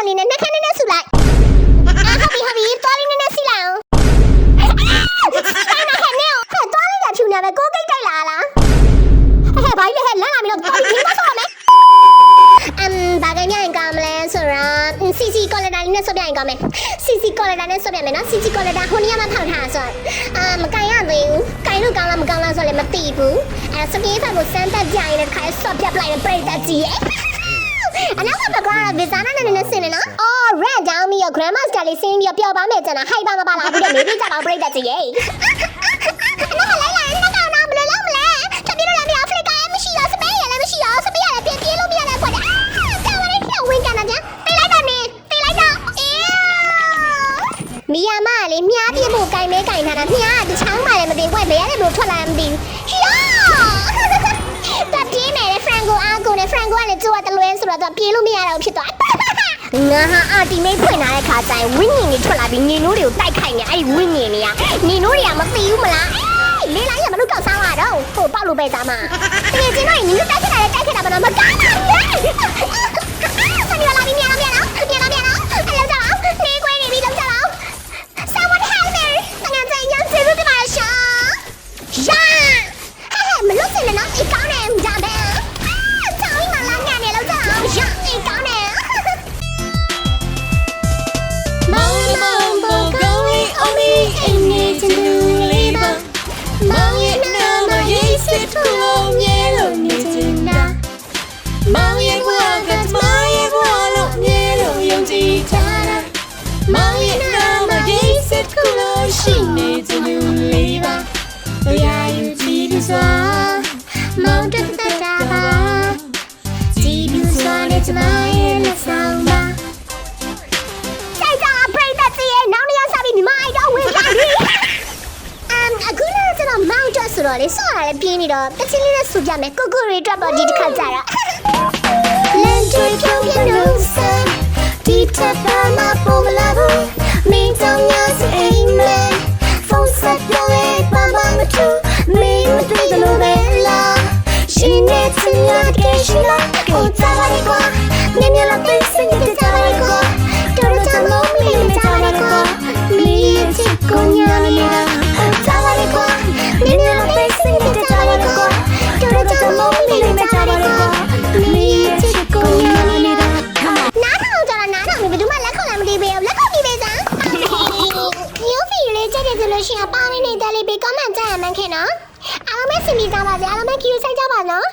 မလေးနဲ့နှက်ခမ်းနဲ့နဲ့ဆူလိုက်အာဟုတ်ပြီဟုတ်ပြီသွားလေးနဲ့နဲ့စီလိုက်အောင်အဲ့ဒါဟဲ့နေဟဲ့သွားလေးကဖြူနေပဲကိုကိတ်တိုက်လာလားဟဲ့ဘာကြီးလဲဟဲ့လမ်းလာပြီတော့သွားပြီးမဆော့မယ်အမ်ဘာကညင်ကမလဲဆိုတော့စီစီကော်လက်တာလေးနဲ့ဆော့ပြရင်ကောင်းမယ်စီစီကော်လက်တာနဲ့ဆော့ပြမယ်နော်စီစီကော်လက်တာဟိုနေ့ကမှဖောက်ထားဆိုတော့အာမကန်ရသေးဘူးကန်လို့ကောင်းလားမကောင်းလားဆိုလည်းမသိဘူးအဲ့စပြေးဖက်ကိုစမ်းတက်ကြရင်လည်းတစ်ခါဆော့ပြပလိုက်ရင်ပြိတ္တကြီးရဲ့ အနောက်ကဘက်ကဗီဇာနာနဲ့နဲ့ဆင်းနေနော်။အော် red ကြောင်းပြီးတော့ grandma ကလေးဆင်းပြီးတော့ပျော်ပါမယ်ကျန်တာဟိုက်ပါမပါလာဘူးတဲ့မေးပြကြပါပြိတ္တကြီးရဲ့။နောက်ကလိုက်လာနောက်ကနောက်ဘယ်လိုလုပ်မလဲ။တပြေလို့လည်းမရဖလစ်ကလည်းမရှိတော့စပေးရလည်းမရှိတော့စပေးရလည်းပြင်းပြေးလို့မရလည်းကွာ။အာတာဝရင်းတော့ဝင်ကြတာပြန်။ပေးလိုက်တော့နေပေးလိုက်တော့အေးမီယာမကလေမြားပြေဖို့ကင်မဲကင်ထားတာမြားကတချောင်းပါလည်းမသိဘူးကွဘယ်ရလဲဘလို့ထွက်လာမှမသိဘူး။ဟီ တလွဲဆိုတော့သူပြေးလို့မရတော့ဖြစ်သွားငါဟာအာတီမိတ်ဖွင့်လာတဲ့ခါကျရင်ဝင်းငင်တွေထွက်လာပြီးညီနိုးတွေကိုတိုက်ခိုက်နေအဲ့ဒီဝင်းငင်တွေကညီနိုးတွေကမသိဘူးမလားလေးလိုက်ရမလို့ကောက်စားရတော့ဟိုပေါက်လို့ပဲသားမတကယ်ချင်းတော့ညီနိုးတိုက်ခက်တာ စွာမောင်တက်တက်တာပါကြည့်လို့စွာနဲ့တမရဲ့လက်ဆောင်ပါတိုက်တာပရိသတ်စီရဲ့နောက်နေရာစားပြီးမြမအိုက်တော့ဝင်ပါပြီအမ်အခုလည်းကျွန်တော်မောင်းတက်ဆိုတော့လေဆော့ရလည်းပြင်းနေတော့တချင်းလေးနဲ့ဆူပြမယ်ကိုကိုရီအတွက်ပေါ့ဒီတစ်ခါကြတော့ ကြပါလေကွာမင်းချစ်ကိုညာနေတာနားထောင်ကြတာနားထောင်ပြီးဘယ်သူမှလက်ခုပ်လည်းမတီးပေးဘူးလက်ခုပ်တီးပေးစမ်းမျိုးဖီလေးကြက်တယ်ဆိုလို့ရှိရင်ပါဝင်နေတဲ့လေးပေး comment ကြရမှန်းခင်နော်အားလုံးပဲစင်ပြီးကြပါစေအားလုံးပဲ queue ဆိုင်ကြပါနော်